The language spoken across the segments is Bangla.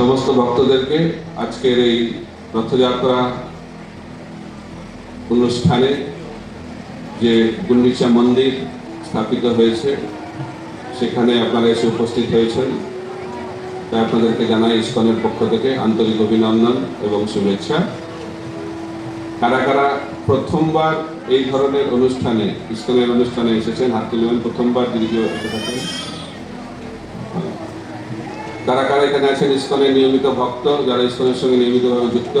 সমস্ত ভক্তদেরকে আজকের এই রথযাত্রা অনুষ্ঠানে যে গুন্ডিচা মন্দির স্থাপিত হয়েছে, সেখানে আপনারা এসে উপস্থিত হয়েছেন। তাই আপনাদেরকে জানাই ইস্কনের পক্ষ থেকে আন্তরিক অভিনন্দন এবং শুভেচ্ছা। কারা কারা প্রথমবার এই ধরনের অনুষ্ঠানে, ইস্কনের অনুষ্ঠানে এসেছেন, হাত তুলবেন প্রথমবার দীর্ঘ এসে থাকেন। কারা কারা এখানে আছেন, ইস্কনের নিয়মিত ভক্ত, যারা ইস্কনের সঙ্গে নিয়মিতভাবে যুক্ত,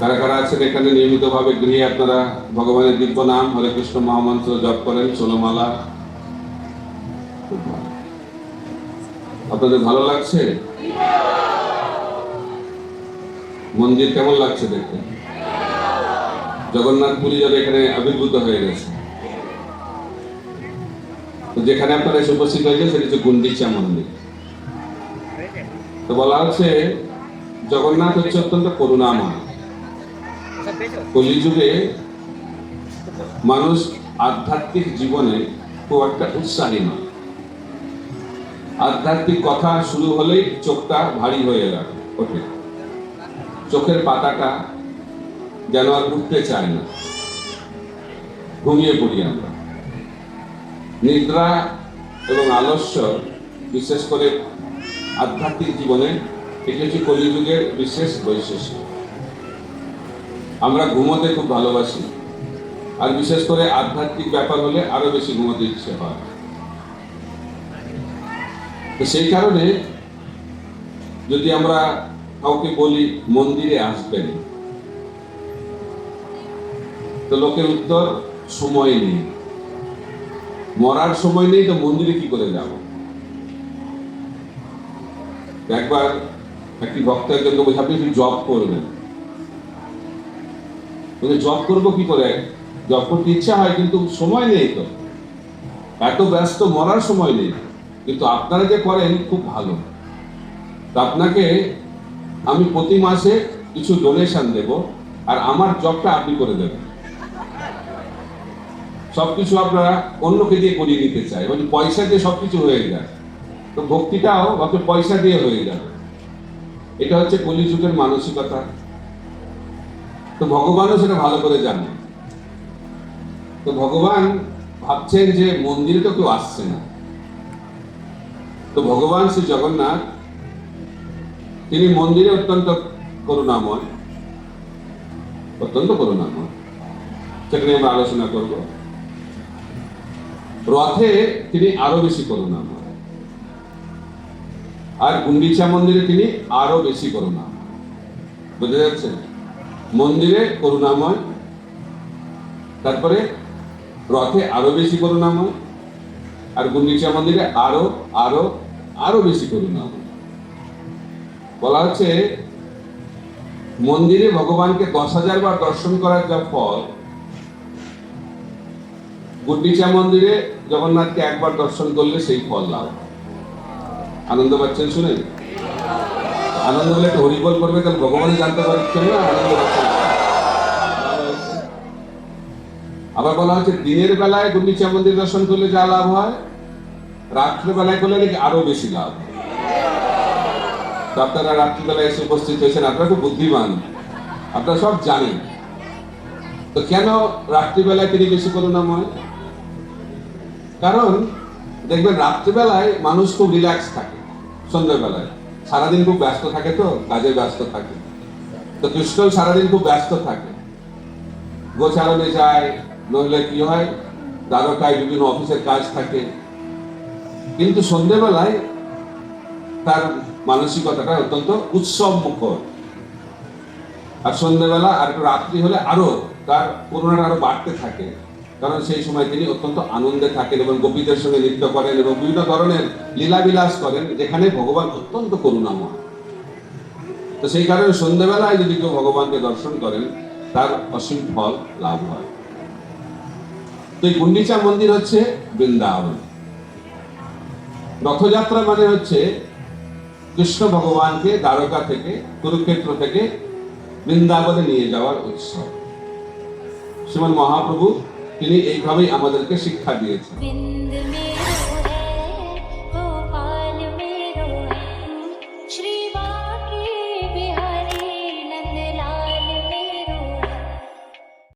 কারা কারা আছেন এখানে নিয়মিতভাবে গৃহে আপনারা ভগবানের দিব্য নাম, হরে কৃষ্ণ মহামন্ত্র জপ করেন ষোলমালা আপনাদের ভালো লাগছে? মন্দির কেমন লাগছে দেখতে? জগন্নাথ পুরী যাবে এখানে আবির্ভূত হয়ে গেছে। যেখানে আপনারা এসে উপস্থিত হয়েছে, সেটা হচ্ছে গুন্ডিচা মন্দির তো বলা হচ্ছে, জগন্নাথ হচ্ছে অত্যন্ত করুণাময়। কলিযুগে মানুষ আধ্যাত্মিক জীবনে খুব একটা উৎসাহী নয়। আধ্যাত্মিক কথা শুরু হলেই চোখটা ভারী হয়ে গেল ওঠে। চোখের পাতাটা যেন আর উঠতে চায় না। ঘুমিয়ে পড়ি আমরা। নিদ্রা এবং আলস্য, বিশেষ করে আধ্যাত্মিক জীবনে, এটি হচ্ছে কলিযুগের বিশেষ বৈশিষ্ট্য। আমরা ঘুমোতে খুব ভালোবাসি, আর বিশেষ করে আধ্যাত্মিক ব্যাপার হলে আরও বেশি ঘুমোতে ইচ্ছে হয়। তো সেই কারণে যদি আমরা কাউকে বলি, মন্দিরে আসবেন, তো লোকের উত্তর, সময় নেই। মরার সময় নেই তো মন্দিরে কি করে যাব? একবার একটি ভক্ত একজনকে বলছে, আপনি একটু জব করবেন। জব করব কি করে? জব করতে ইচ্ছা হয়, কিন্তু সময় নেই তো। এত ব্যস্ত, মরার সময় নেই। কিন্তু আপনারা যে করেন, খুব ভালো। তো আপনাকে আমি প্রতি মাসে কিছু ডোনেশন দেব, আর আমার জবটা আপনি করে দেবেন। সবকিছু আপনারা অন্যকে দিয়ে করিয়ে নিতে চাই। মানে পয়সা দিয়ে সবকিছু হয়ে যায়, তো ভক্তিটাও আপনার পয়সা দিয়ে হয়ে যাবে। এটা হচ্ছে কলিযুগের মানসিকতা। তো ভগবানও সেটা ভালো করে জানে। তো ভগবান ভাবছেন যে মন্দিরে তো কেউ আসছে না। তো ভগবান শ্রী জগন্নাথ, তিনি মন্দিরে অত্যন্ত করুণাময়। অত্যন্ত করুণাময়। সেটা নিয়ে আমরা আলোচনা করব। রথে তিনি আরও বেশি করুণাময়। আর গুন্ডিচা মন্দিরে তিনি আরও বেশি করুণাময়। বুঝতে যাচ্ছে মন্দিরে করুণাময়, তারপরে রথে আরও বেশি করুণাময়, আর গুন্ডিচা মন্দিরে আরও আরও আরও বেশি করুণাময়। বলা হচ্ছে, মন্দিরে ভগবানকে দশ হাজার বার দর্শন করার যা ফল গুন্ডিচা মন্দিরে জগন্নাথকে একবার দর্শন করলে সেই ফল লাভ আনন্দ পাচ্ছেন শুনে আনন্দ হলে একটু হরিবল করবে, তাহলে ভগবান জানতে পারছেন না, আনন্দ আবার বলা হচ্ছে, দিনের বেলায় গুন্ডিচা মন্দির দর্শন করলে যা লাভ হয়, রাত্রে বেলায় করলে নাকি আরও বেশি লাভ। আপনারা রাত্রিবেলায় এসে উপস্থিত হয়েছেন, আপনারা খুব বুদ্ধিমান, আপনারা সব জানেন। তো কেন রাত্রিবেলায় তিনি বেশি করুণাময় কারণ দেখবেন রাত্রিবেলায় মানুষ খুব রিল্যাক্স থাকে, সন্ধ্যাবেলায়। সারাদিন খুব ব্যস্ত থাকে তো, কাজে ব্যস্ত থাকে। তো কৃষ্ণ সারাদিন খুব ব্যস্ত থাকে। গোচারণে যায়, নইলে কি হয়? দ্বারকায় বিভিন্ন অফিসের কাজ থাকে। কিন্তু সন্ধ্যেবেলায় তার মানসিকতাটা অত্যন্ত উৎসব মুখর আর সন্ধ্যেবেলা আর রাত্রি হলে আরও তার করুণাটা আরও বাড়তে থাকে। কারণ সেই সময় তিনি অত্যন্ত আনন্দে থাকেন এবং গোপীদের সঙ্গে নৃত্য করেন এবং বিভিন্ন ধরনের লীলাবিলাস করেন, যেখানে ভগবান অত্যন্ত করুণাময়। তো সেই কারণে সন্ধ্যেবেলায় যদি কেউ ভগবানকে দর্শন করেন, তার অসীম ফল লাভ হয়। তো এই গুন্ডিচা মন্দির হচ্ছে বৃন্দাবন। রথযাত্রা মানে হচ্ছে কৃষ্ণ ভগবানকে দ্বারকা থেকে, কুরুক্ষেত্র থেকে বৃন্দাবনে নিয়ে যাওয়ার উৎসব। শ্রীমান মহাপ্রভু তিনি এইভাবেই আমাদেরকে শিক্ষা দিয়েছেন।